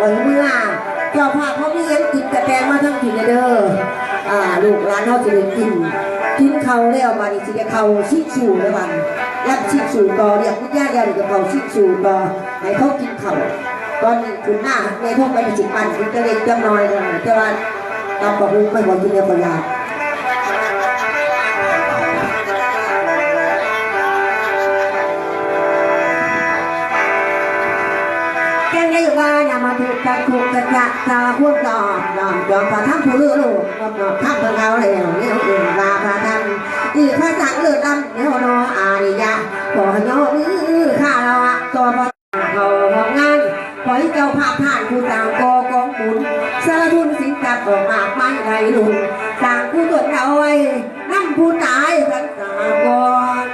ไว้เมื่อเจ้าภาพเขามีเอ็นกินแต่แตงมาทั้งทีเด้ออ่าลูกร้านเขาจะได้กินกินเขาแล้วมานี่สิได้เขาชิกชูแล้วมันรับชิกชูต่อเรียกคุณย่าเดียวเดี๋ยวเขาชิกชูต่อให้เขากินเขาตอนนี้คุณหน้าในพวกไปเป็นสิปันคุณจะเล็กจะน้อยแต่ว่าตามประมุขไม่บอกกินเดียวก็ยา ว่าอย่ามาถูกกันถูกกันจะตาพวกดอกดอกดอกพระทั้งผู้ลือลูกดอกดอกทั้งเพื่อนเราแล้วเนี่ยเองลาพระทั้งอีพระจักเลือดดำเนี่ยนออาริยะขอโยมือข้าเราอะตัวพอเขาของงานขอให้เจ้าภาพท่านผู้ต่างกอกองบุญสารทุนสินจัดออกมากไม่ไรลุงต่างผู้ตรวจเอาไว้นั่งผู้ตายกันสากร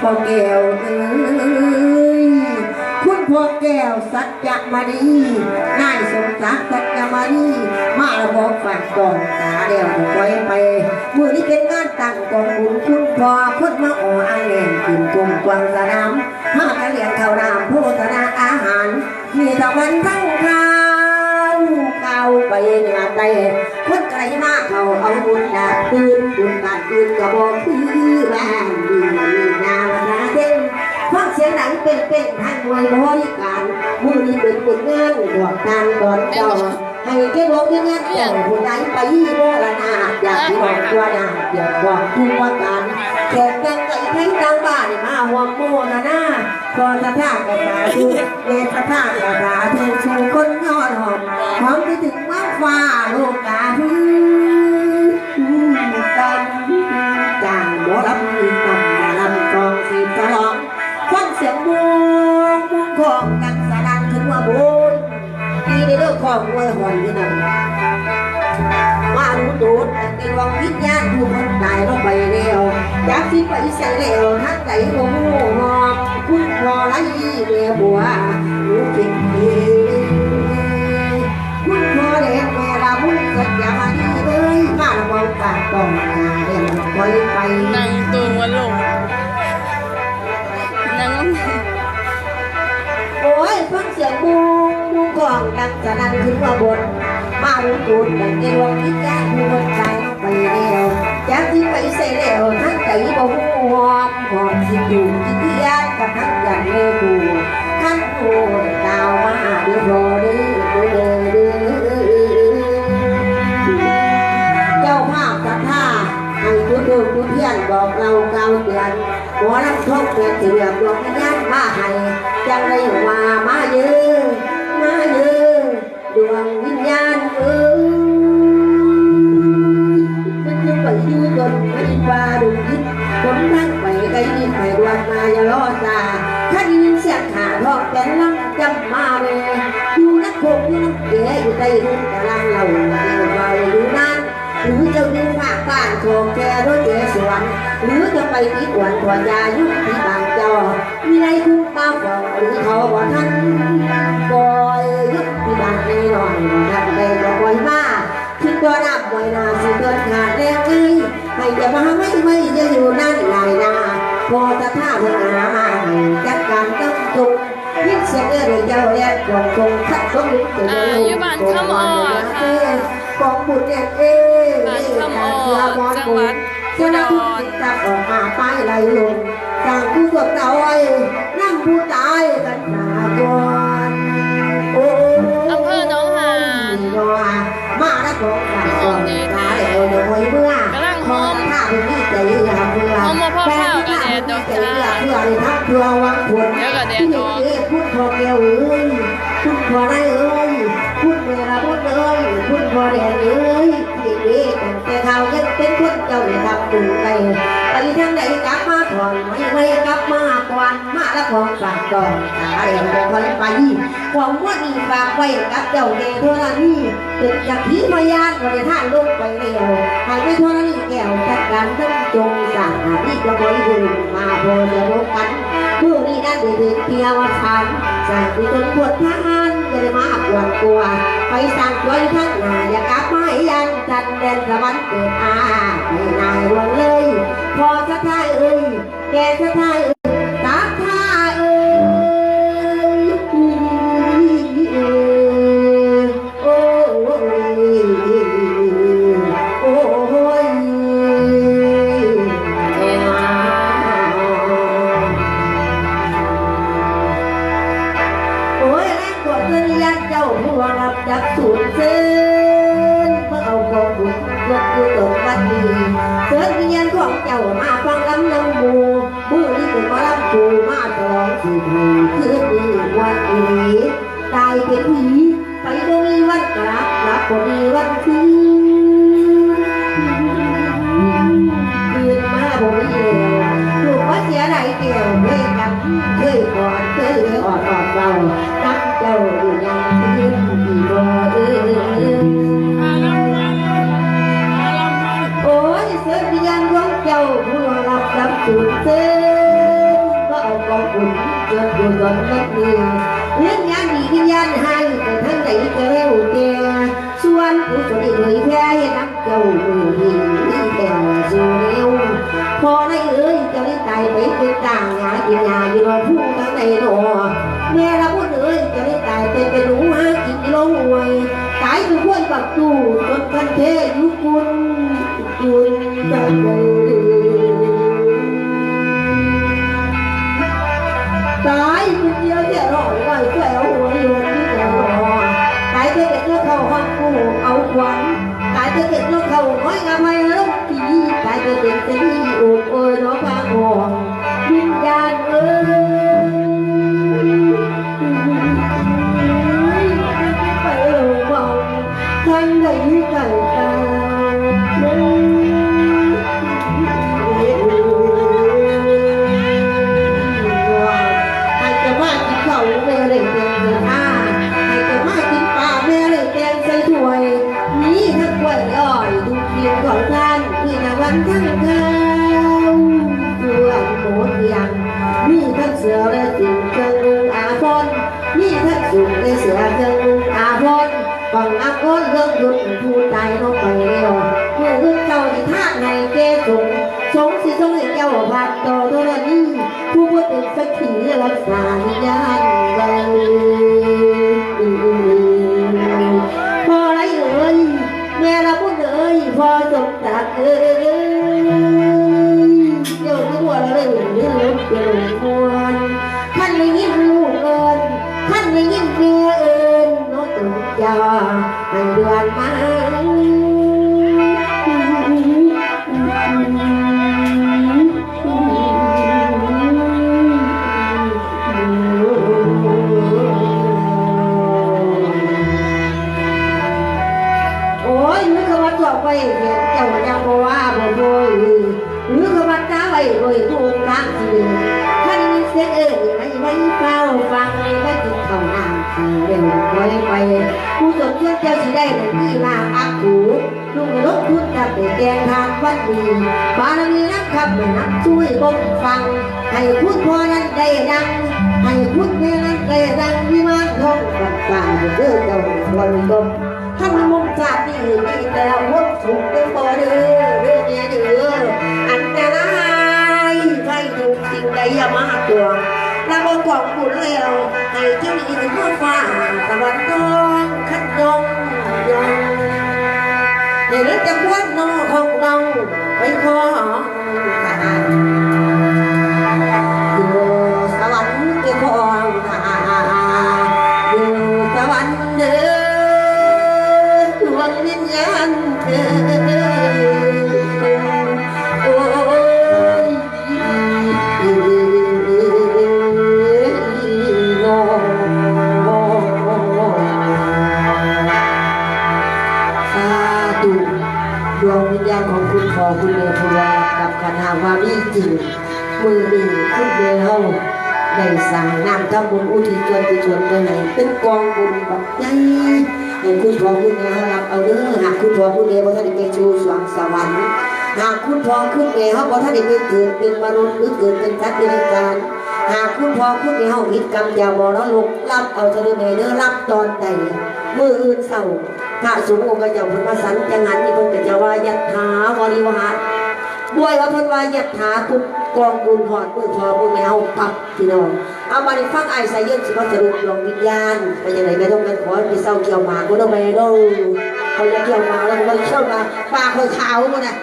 พอแก้วเอ้ยคุณพ่อ วสัจจะมาดีนายสมศักดิ์สัจจะมาดีมาระบอกฝากกองตาเดียวไว้ไปมือนี้เป็นงานตั้งกองบุญคุณพ่อคนมาอ่ออาแนนกินกลมกวางสนามมากันเลียงข้าวน้ำโภชนาอาหาร มีตะวันทั้งข้าวข้าไปเหนือใต้คนไกลมากเขาเอาบุญดาตื่นบุญบาดตื่นกระบอกคือแม่ดีน เสียงหนังเป็นเป็นทางหน่วยบริการมือนี้เป็นผลงานดอกทางดอนเจ้าให้เก็บลงยังไงเจ้าผู้ใดไปโบราณาอยากที่บอกตัวนาอยากบอกทุกประการแขกแต่งไก่ไทยทางบ้านมาหัวโมนานาพอสะท่ากระตาดูเนสะท่ากระตาเธอชูคนยอดหอมหอมไปถึงว้าฟ้าโลกาพื้นกันจางหมอลำ ข้องไว้หอยนี่นั่นมาดูดูดแต่ในวังวิญญาณผู้คนตายลงไปแล้วอยากที่ไปใส่แล้วทั้งใจโอ้โหอมคุณพอไรเมียบัวรู้จริงดีคุณพอเด็กแม่ละมุนสัญญามาดีเลยมาละมองปากตอง ดังสนั่นขึ้นว่าบน มารู้ตูดดังในวงคิดแย่ผู้คนใจไปแล้วจากที่ไปใส่แล้วทั้งใจบ่หูหอมหอมสิอยู่ที่ที่ยานกับทั้งอย่างเลกูขั้นโอ้ดาวมาดือดร้อนเดือดเดือดเจ้าภาพจัดท่าให้ทุกทุกทุกเพียนบอกเราเกาเตือนหมอรับทบเตือนเสือดวงวิญญาณมาให้จังได้ว่ามาเยอะ วนตัวยายุคที่บางจอมีไรคุ้มมาบอกหรือเขาบอกท่านปล่อยยุคที่บางในหน่อยท่านได้บอกปล่อยมาคิดตัวนับปล่อยนาสิเกิดขาดแรงเลยให้จะมาไม่ไม่จะอยู่นั่นหลายนาพอจะท่าเพื่อหามาให้จัดการต้องจุกยิ่งเสียเอื้อเจ้าแย่กองคงขัดต้องลุกจะได้ลงกองบุญเนี่ยเอ้บ้านคำอ้อจังหวัดอุเจ้าหดน้าร เลยทักเพื่อวางผลพูดพอแก้วเอ้ยพูดพอได้เอ้ยพูดเวลาพูดเอ้ยพูดพอแดงเอ้ย ของฝากก่อนตาเดี๋ยวเดี๋ยวคอยไปของว่านี่ฝากไว้กับเจ้าเดชเท่านั้นนี่เป็นจากที่มายานบริท่านลงไปเร็วหายไปเท่านั้นนี่แก้วจัดการทั้งจงสั่งหาที่กระบอยดึงมาพอจะรบกันผู้นี้นั่นเด็กเที่ยวทันสั่ไปจนปวดท่านจะได้มาปวดตัว ไปสั่งตัวท่านหนาอย่ากลับมายันจันเดนสวรรค์เกิดอาไม่นายวันเลย พอจะท่ายเอ้ยแกจะทาย เงินยักเจ้าหัวรับจับสูนเส้นเพื่อเอาของบุญยกคืตกวัดดีเสือเงียนของเจ้ามาฟังลำน้ำมูบูนี่เป็มาลำกูมาตองสีบูคือดีวันเอตายเป็นผีไปดงวันกลับรับผลวันคืน่เกี่ยวด้ยกันเคยก่อนเคยอ่อนอ่อดเบา รับรับสูญเส้นก็เอากองบุญเกิดบุญตอนนักเรียนเลี้ยงยานดีวิญญาณให้แต่ท่านไหนก็เร็วแก่ส่วนผู้สนิทเลยแพ้ให้นักเจ้ามือหินนี่แต่สู่เร็วพอได้เอ้ยจะได้ตายไปเป็นต่างหากินยาอยู่รอผู้ทั้งในหนอแม่ละพูดเอ้ยจะได้ตายไปเป็นหนูหากินโลงหวยตายคือพ้นปักตู้จนกันเทยุ เข้าห้องกูเอาขวัญตายจะเด็ดลูกเข้าน้อยงามไม่แล้วทีตายจะเด็กจะที่โอ้โอ้ยน้องพาอ่อนวิญญาณเอ้ย เป็นสักทีรักษาวิญญาณไว้พอไรเอ่ยแม่เราพูดเอ่ยพอสมตักเอ่ยเดี๋ยวที่หัวเราเลยเรื่องรถเกี่ยว มีลาอักหูลุงรถพุทธไปแกงทางวัดดีบารมีนักขับไม่นักช่วยบ่งฟัง ให้คุณพ่อนั้นได้ดัง ให้คุณแม่นั้นได้ดังวิมานทองปัดป่าเด้อดเจ้าคนดมท่านมุมจากนี่มีแต่วดสุขเด้อบ่เด้อเด้อเนี่ยเด้ออันตรายใครถูกสิ่งใดอย่ามาตัวลาบกองบุญแล้วให้เจ้าหนี้ทั่วฟ้าตะวันตกขัดดง จะควันนอของเราไปขอ มือนี้คุณแม่เฮาได้สั่งน้ำทำบุญอุทิศส่วนกุศลไปให้เป็นกองบุญบักใหญ่ให้คุณพ่อคุณแม่รับเอาเด้อหากคุณพ่อคุณแม่บ่ท่านได้ไปสู่สวงสวรรค์หากคุณพ่อคุณแม่เขาบ่ท่านได้ไปเกิดเป็นมนุษย์หรือเกิดเป็นสัตว์เดรัจฉานหากคุณพ่อคุณแม่เขาผิดกรรมอย่าบ่ละลกรับเอาเถอแม่เด้อรับตอนใดมื้ออื่นเช้าพระสงฆ์องค์เจ้าเพิ่นมาสันจังหันนี่เพิ่นก็จะว่ายัตถาวริวหา รบวยว่าเพิ่นว่าหยับถาทุกกองบุญหอดมือพอมือแม่เฮาปับพี่น้องเอามาในฟังไอ้ใส่ยเยืนสิว่าจะรุดลองวิญญาณไปยังไงไม่ต้องกันขอไปเศร้าเกี่ยวมาก็ต้องไปดูเขาจะเกี่ยวมาแล้วมันเชื่อมาปากเขาขาวหมดนะ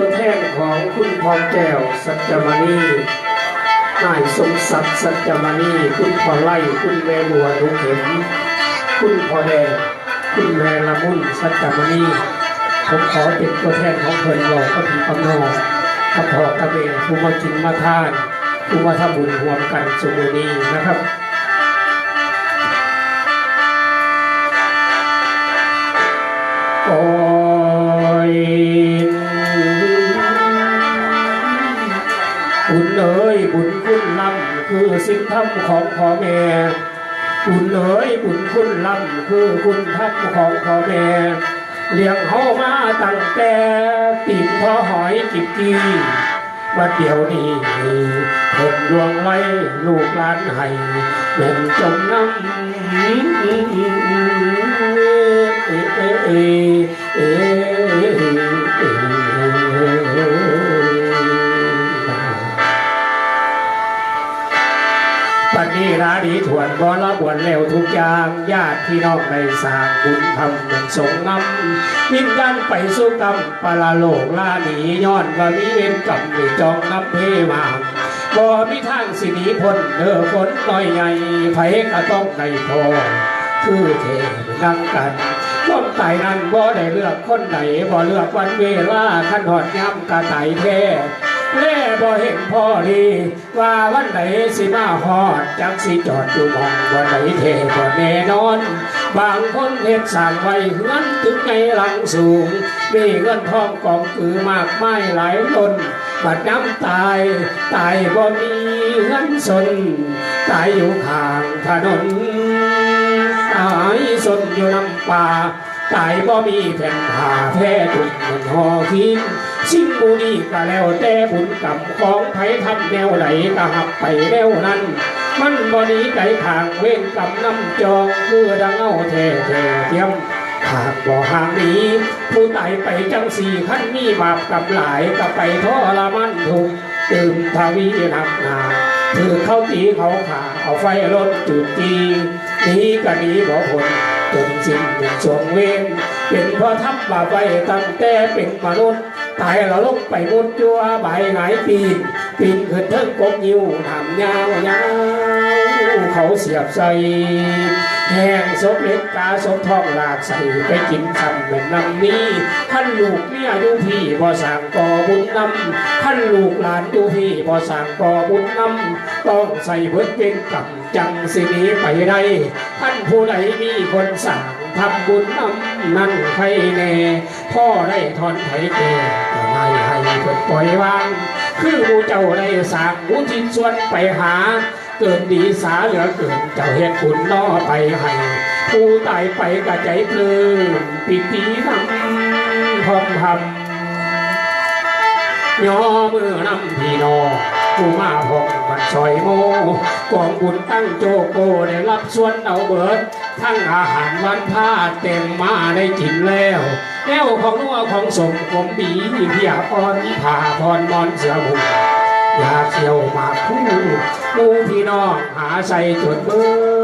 ตัวแทนของคุณพรแก้วสัจมณีนายสมศักดิ์สัจมณีคุณพ่อไล่คุณแม่บัวลุงเข็มคุณพ่อแดงคุณแม่ละมุนสัจมณีผมขอเป็นตัวแทนของเพิ่นบอกกับพี่กำนองกับพ่อกับแม่ผู้มากินมาทานผู้มาทำบุญรวมกันสมุนีนะครับ บุญเอ๋ยบุญคุณล้ำคือสิ่งทำของพ่อแม่บุญเอ๋ยบุญคุณล้ำคือคุณทำของพ่อแม่เลี้ยงเฮามาตั้งแต่ตีนพ่อหอยกิบกีมาเดี๋ยวนี้ผมดวงไล่ลูกหลานให้แม่นจมน้ำเอเอเอเอเอ ปันนี้ราดีถวนบ่ละบวนแล้วทุกอย่างญาติพี่น้องได้สร้างบุญทำเป็นสงนำวิญญาณไปสู่กรรมปลาโลกลาหนีย้อนว่ามีเวรกรรมในจองนับเพมาบ่มีทางสิหนีพ้นเด้อคนน้อยใหญ่ไผก็ต้องได้พอคือเทดังกันความตายนั้นบ่ได้เลือกคนไหนบ่เลือกวันเวลาขันหอดย้ำกะไตแท้ แล่บ่เห็นพ่อดีว่าวันไหนสิมาฮอดจักสิจอดอยู่หมองวันไหนเทบ่แน่นอน บางคนเฮ็ดสร้างไว้เฮือนถึงไงหลังสูง มีเงินทองกองคือมากมายหลายล้นบัดน้ำตาย ตายบ่มีเงินสน ตายอยู่ข้างถนนตายสนอยู่น้ำป่าตายบ่มีแผ่นผ้าแพ้ตุนมันหอคิน สิ่งบุนี้ก็แล้วแต่บุญกรรมของไผทำแนวไหนก็หับไปแนวนั้น มันบ่หนี้ไกลทางเว้นกรรมน้ำจองคือดังเอาแท้แท้เทียมหากบ่ห่างนี้ ผู้ตายไปจังสี่ขั้นมีบาปกับหลายกับไปทรมันทุกตื่มทวีหนักหนาถือเข้าตีเขาขาเอาไฟรถจุดตีนี้ก็นีบ่พ้นจนสิ้นสวงเวนเป็นเพราะทำบาปไว้ตั้งแต่เป็นมนุษย์ ตายแล้วลงไปมุดจัวใบหงายปีนปีนขึ้นเทิงกบยิ้วทำยาวยาวเขาเสียบใส่ แห้งศพเล็กกาศพทองหลากใส่ไปกินคำเหมือนน้ำนี้ท่านลูกเมียดูพี่บ่สั่งก่อบุญนำท่านลูกหลานดูพี่บ่สั่งก่อบุญนำต้องใส่เบิดเป็นกับจังสินีไปได้ท่านผู้ใดมีคนสั่งทำบุญนำนั่นใครแน่พ่อได้ทอนไถเกก็ไม่ให้เพิ่นปล่อยวาง คือหมูเจ้าได้สั่งหมูทินส่วนไปหา เกินดีสาเหลือเกินเจ้าเฮ็ดบุญล่อไปให้ผู้ตายไปกระใจเพลินปิตินำพร้อมทำย่อมือนำพี่นอผู้มาพบมันซอยโมกองบุญตั้งโจโกได้รับส่วนเอาเบิด ทั้งอาหารวันผ้าเต็มมาได้กินแล้วแก้วของนัวของสมกลมบีเพียอ่อนผ่าพรมอนเสือบุญ อยากเที่ยวมาคู่หมู่พี่น้องหาใส่จดเบอร์